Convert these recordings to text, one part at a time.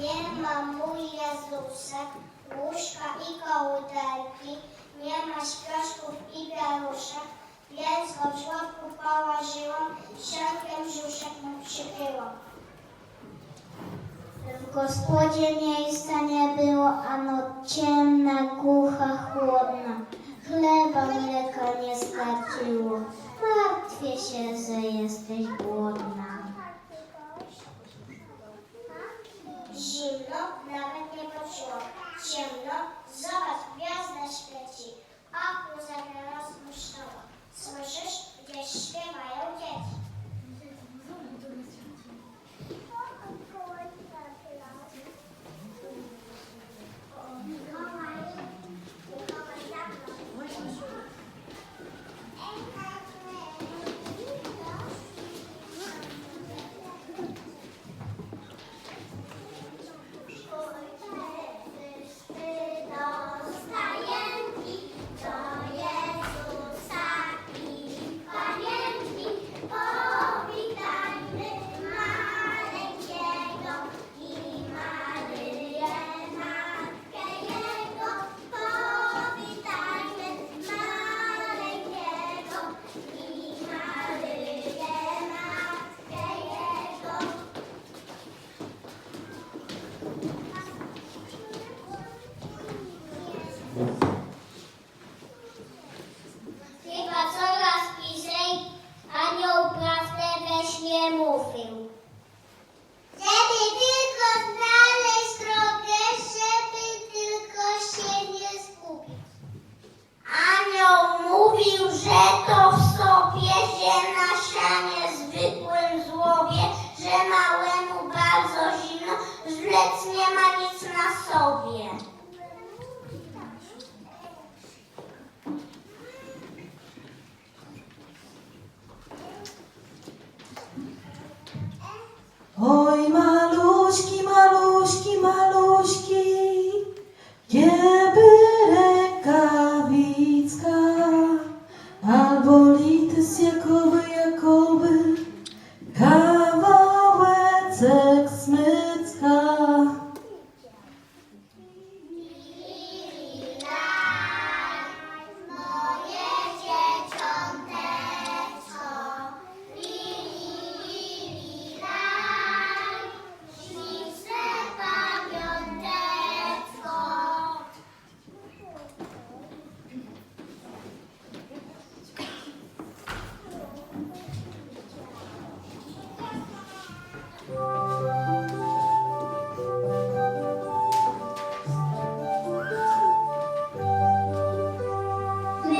Nie ma mój Jezusek, łóżka i kołderki, nie ma śpioszków i biaruszek, więc o żłobku położyłam, środkiem brzuszek mu przykryłam. W gospodzie miejsca nie było, a noc ciemna, głucha, chłodna. Zobacz, gwiazda świeci, a ku rozpuszczała. Słyszysz, gdzieś śpiewają dzieci. Neto. sex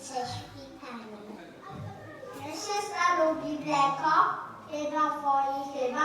prześwitaniu. Się stanął Bibleko, chyba woli, chyba